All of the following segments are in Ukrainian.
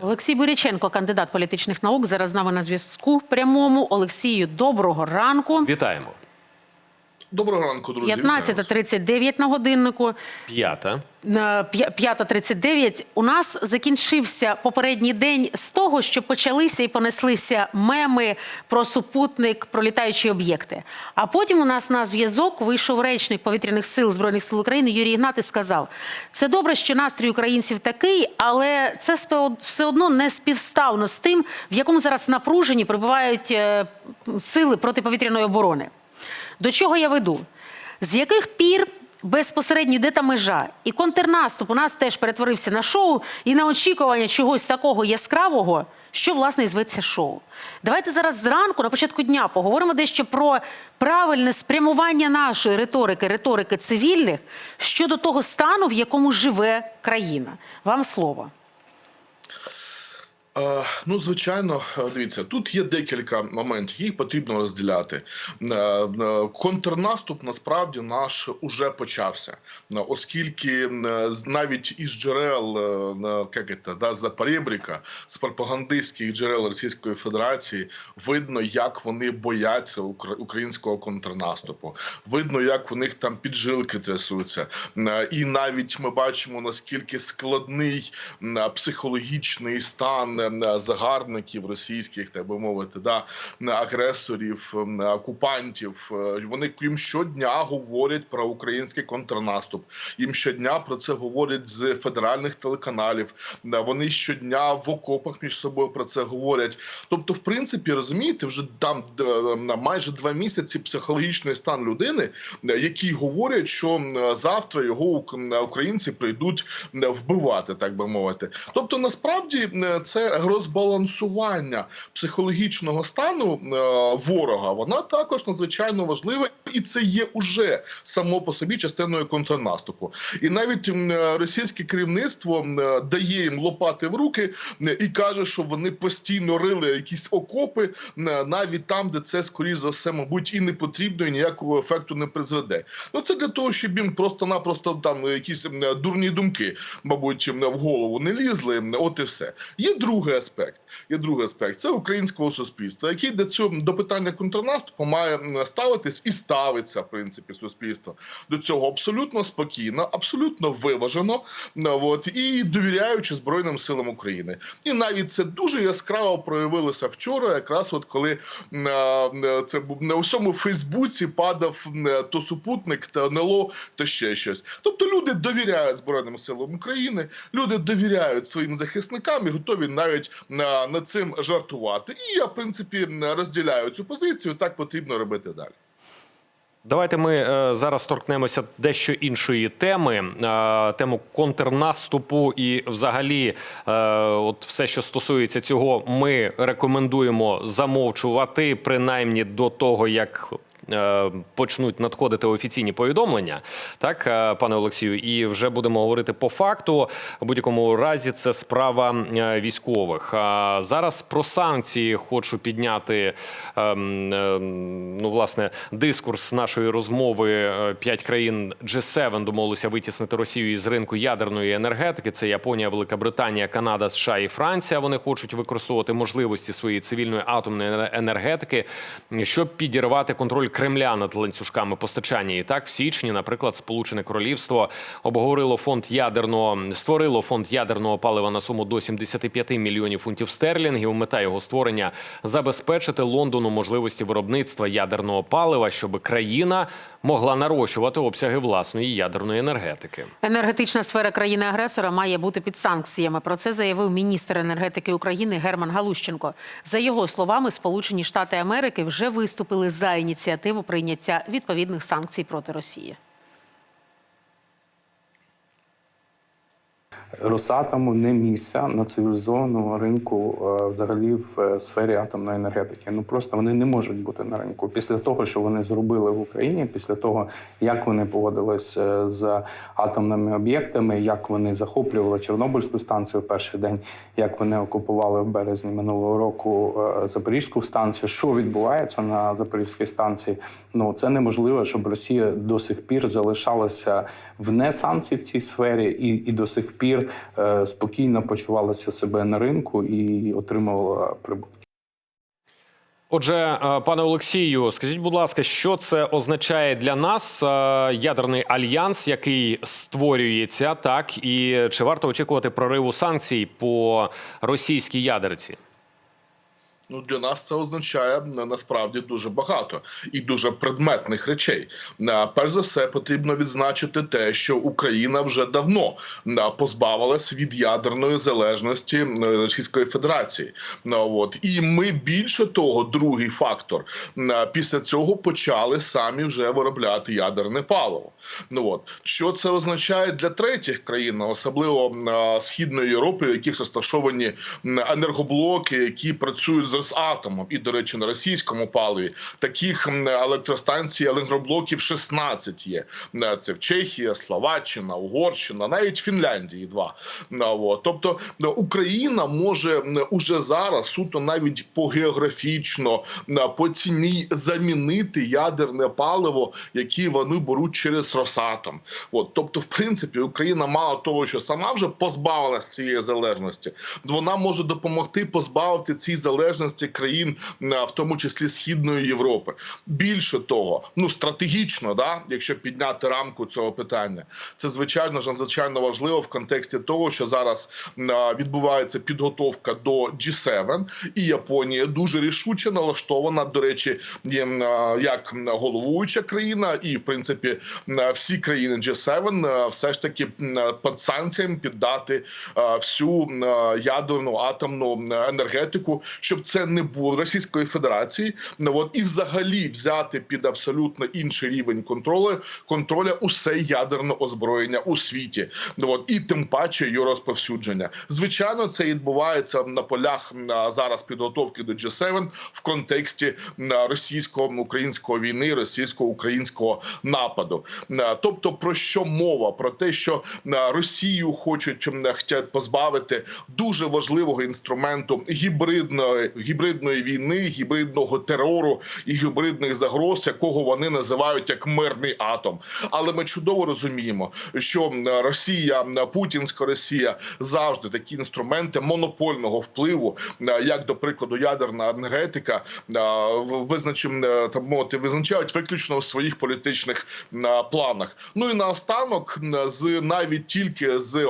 Олексій Буряченко, кандидат політичних наук, зараз з нами на зв'язку прямому. Олексію, доброго ранку. Вітаємо. Доброго ранку, друзі. Вітаю вас. 15.39 на годиннику. П'ята. На п'я- 5.39 у нас закінчився попередній день з того, що почалися і понеслися меми про супутник, про літаючі об'єкти. А потім у нас на зв'язок вийшов речник повітряних сил збройних сил України Юрій Ігнат і сказав: це добре, що настрій українців такий, але це все одно не співставно з тим, в якому зараз напруженні перебувають е, сили протиповітряної оборони. До чого я веду? З яких пір безпосередньо де та межа? І контрнаступ у нас теж перетворився на шоу і на очікування чогось такого яскравого, що власне і зветься шоу. Давайте зараз зранку, на початку дня, поговоримо дещо про правильне спрямування нашої риторики, риторики цивільних щодо того стану, в якому живе країна. Вам слово. Ну, звичайно, дивіться, тут є декілька моментів, їх потрібно розділяти. Е, е, Контрнаступ насправді наш уже почався, Е, оскільки навіть із джерел як це, да, за перебріка, з пропагандистських джерел Російської Федерації видно, як вони бояться українського контрнаступу. Видно, як у них там піджилки трясуться. І навіть ми бачимо наскільки складний психологічний стан загарбників російських, так би мовити, да, агресорів, окупантів. Е, Вони їм щодня говорять про український контрнаступ. Їм щодня про це говорять з федеральних телеканалів. Е, Вони щодня в окопах між собою про це говорять. Тобто, в принципі, розумієте, вже там е, на майже два місяці психологічний стан людини, е, які говорять, що завтра його українці прийдуть вбивати, так би мовити. Тобто, насправді це розбалансування психологічного стану е, ворога. Вона також надзвичайно важлива, і це є уже само по собі частиною контрнаступу. І навіть е, російське керівництво е, дає їм лопати в руки і каже, що вони постійно рили якісь окопи навіть там, де це скоріш за все, мабуть, і не потрібно, і ніякого ефекту не призведе. Ну це для того, щоб їм просто-напросто там якісь дурні думки, мабуть, в голову не лізли. От і все. Є другий аспект. Є другий аспект це українського суспільства, який до цього до питання контрнаступу має ставитись і ставиться в принципі суспільство до цього абсолютно спокійно, абсолютно виважено. От і довіряючи збройним силам України. І навіть це дуже яскраво проявилося вчора, якраз от коли е, це був на усьому Фейсбуці падав м, то супутник, то НЛО, то ще щось. Тобто люди довіряють збройним силам України, люди довіряють своїм захисникам і готові навіть на, над цим жартувати. І я, в принципі, розділяю цю позицію. Так потрібно робити далі. Давайте ми е, зараз торкнемося дещо іншої теми, е, тему контрнаступу і, взагалі, е, от все, що стосується цього, ми рекомендуємо замовчувати принаймні до того, як. Е, Почнуть надходити офіційні повідомлення, так, е, пане Олексію, і вже будемо говорити по факту. У будь-якому разі це справа е, військових. Зараз про санкції хочу підняти ем, ем, ну, власне, дискурс нашої розмови. П'ять країн G7 домовилися витіснити Росію із ринку ядерної енергетики. Це Японія, Велика Британія, Канада, США і Франція. Вони хочуть використовувати можливості своєї цивільної атомної енергетики, щоб підірвати контроль Кремля над ланцюжками постачання. І так, в січні, наприклад, Сполучене Королівство обговорило фонд ядерного створило фонд ядерного палива на суму до 75 мільйонів фунтів стерлінгів. Мета його створення забезпечити Лондону можливості виробництва ядерного палива, щоб країна могла нарощувати обсяги власної ядерної енергетики. Енергетична сфера країни-агресора має бути під санкціями. Про це заявив міністр енергетики України Герман Галущенко. За його словами, Сполучені Штати Америки вже виступили за ініціативу прийняття відповідних санкцій проти Росії. Росатому не місця на цивілізованому ринку е, взагалі в е, сфері атомної енергетики. Ну просто вони не можуть бути на ринку. Після того, що вони зробили в Україні, після того, як вони поводились е, з атомними об'єктами, як вони захоплювали Чорнобильську станцію в перший день, як вони окупували в березні минулого року Запорізьку станцію. Що відбувається на Запорізькій станції? Ну це неможливо, щоб Росія до сих пір залишалася вне санкцій в цій сфері і, і до сих пір спокійно почувалася себе на ринку і отримувала прибутки. Отже, е, пане Олексію, скажіть, будь ласка, що це означає для нас е, ядерний альянс, який створюється, так і чи варто очікувати прориву санкцій по російській ядерці? Ну, для нас це означає насправді дуже багато і дуже предметних речей. На перш за все, потрібно відзначити те, що Україна вже давно на, позбавилась від ядерної залежності е, Російської Федерації. От і ми більше того, другий фактор після цього почали самі вже виробляти ядерне паливо. Ну от що це означає для третіх країн, особливо е, східної Європи, в яких розташовані енергоблоки, які працюють з Росатомом, і до речі, на російському паливі таких електростанцій, електроблоків 16 є. Е, Це в Чехія, Словаччина, Угорщина, навіть Фінляндії два. Ну. Тобто ну, Україна може уже зараз суто навіть по географічно по ціні замінити ядерне паливо, яке вони беруть через Росатом. От, тобто, в принципі, Україна мало того, що сама вже позбавилася цієї залежності, вона може допомогти позбавити цій залежності країн, в тому числі Східної Європи. Більше того, ну стратегічно, да, якщо підняти рамку цього питання, це звичайно ж надзвичайно важливо в контексті того, що зараз відбувається підготовка до G7, і Японія дуже рішуче налаштована. До речі, як головуюча країна, і в принципі всі країни G7 все ж таки під санкціями піддати всю ядерну атомну енергетику, щоб це не було Російської Федерації. Ну, от і взагалі взяти під абсолютно інший рівень контролю контроля усе ядерне озброєння у світі. Ну, от і тим паче його розповсюдження. Звичайно, це відбувається на полях м, а, зараз підготовки до G7 в контексті м, російсько-української війни, російсько-українського нападу. Тобто, про що мова? Про те, що е, Росію хочуть позбавити дуже важливого інструменту гібридної гібридної війни, гібридного терору і гібридних загроз, якого вони називають як мирний атом. Але ми чудово розуміємо, що Росія, Путінська Росія завжди такі інструменти монопольного впливу, як до прикладу, ядерна енергетика, визначим так визначають виключно в своїх політичних планах. Ну і наостанок, з навіть тільки з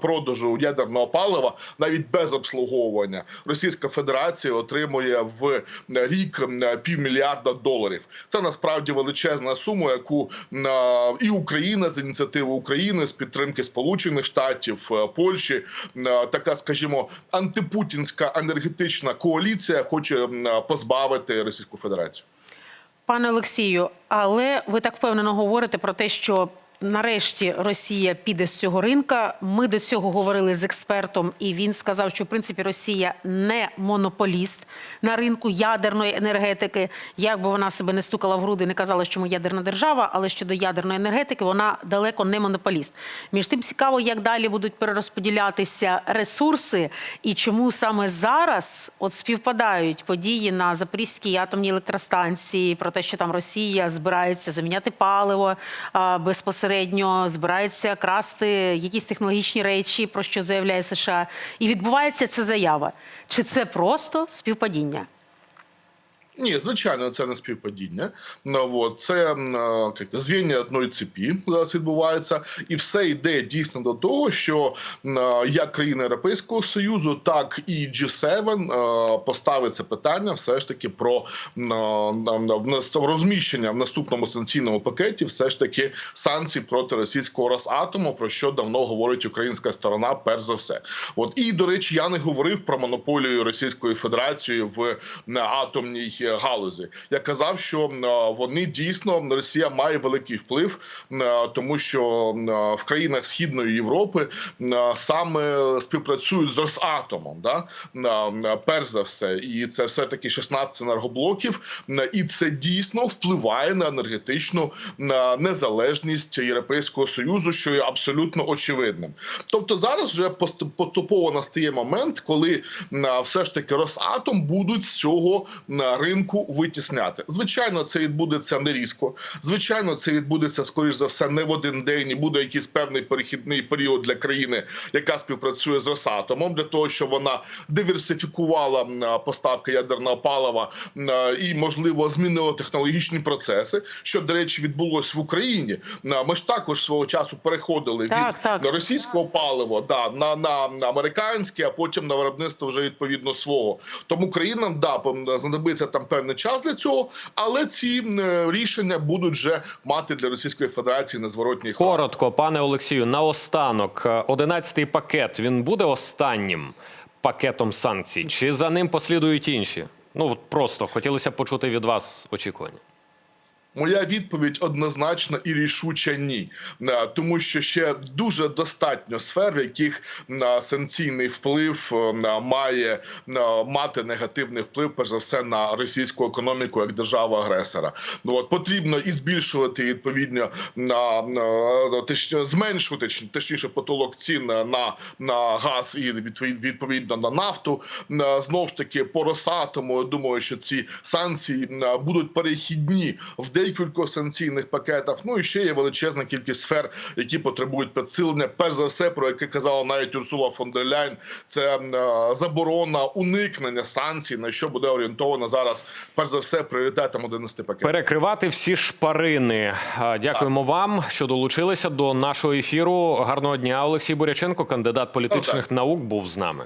продажу ядерного палива, навіть без обслуговування, Російська Федерація отримує в рік півмільярда доларів. Це насправді величезна сума, яку е, і Україна з ініціативи України з підтримки Сполучених Штатів, е, Польщі, е, така, скажімо, антипутінська енергетична коаліція хоче позбавити Російську Федерацію. Пане Олексію, але ви так впевнено говорите про те, що нарешті Росія піде з цього ринка. Ми до цього говорили з експертом, і він сказав, що в принципі Росія не монополіст на ринку ядерної енергетики. Як би вона себе не стукала в груди, не казала, що ми ядерна держава, але щодо ядерної енергетики вона далеко не монополіст. Між тим цікаво, як далі будуть перерозподілятися ресурси, і чому саме зараз от співпадають події на Запорізькій атомній електростанції про те, що там Росія збирається заміняти паливо а, безпосередньо, збирається красти якісь технологічні речі, про що заявляє США, і відбувається ця заява. Чи це просто співпадіння? Ні, звичайно, це не співпадіння. От, це звіння одної цепі зараз відбувається, і все йде дійсно до того, що як країни Європейського союзу, так і G7 е, поставить це питання все ж таки про розміщення в наступному санкційному пакеті, все ж таки санкцій проти російського Росатому, про що давно говорить українська сторона, перш за все. От і до речі, я не говорив про монополію Російської Федерації в атомній галузі. Я казав, що вони дійсно Росія має великий вплив, тому що в країнах Східної Європи саме співпрацюють з Росатомом, да перш за все, і це все таки 16 енергоблоків, і це дійсно впливає на енергетичну незалежність Європейського союзу, що є абсолютно очевидним. Тобто зараз вже пост- поступово настає момент, коли все ж таки Росатом будуть з цього ринку ринку витісняти. Звичайно, це відбудеться не різко. Звичайно, це відбудеться скоріш за все не в один день. і Буде якийсь певний перехідний період для країни, яка співпрацює з Росатомом, для того, щоб вона диверсифікувала поставки ядерного палива і, можливо, змінила технологічні процеси. Що до речі, відбулось в Україні. Ми ж також свого часу переходили Так, від так. російського палива да, на, на, на американське, а потім на виробництво вже відповідно свого. Тому країнам да знадобиться там певний час для цього, але ці е, рішення будуть вже мати для Російської Федерації незворотній характер. Коротко, пане Олексію, наостанок, одинадцятий 11-й пакет він буде останнім пакетом санкцій, чи за ним послідують інші? Ну просто хотілося почути від вас очікування. Моя відповідь однозначно і рішуча ні, Е, тому що ще дуже достатньо сфер, в яких е, санкційний вплив е, має мати негативний вплив, перш за все, на російську економіку як державу агресора. Ну от потрібно і збільшувати відповідно на, точніше, зменшувати точніше потолок цін на, на газ і відповідно на нафту. Е, Знов ж таки по Росатому. Я думаю, що ці санкції будуть перехідні в декількох санкційних пакетах. Ну і ще є величезна кількість сфер, які потребують підсилення. Перш за все, про яке казала навіть Урсула фон дер Ляйн, це е, заборона уникнення санкцій, на що буде орієнтовано зараз. Перш за все, пріоритетом 11 пакетів. Перекривати всі шпарини. А, Дякуємо вам, що долучилися до нашого ефіру. Гарного дня, Олексій Буряченко, кандидат політичних наук, був з нами.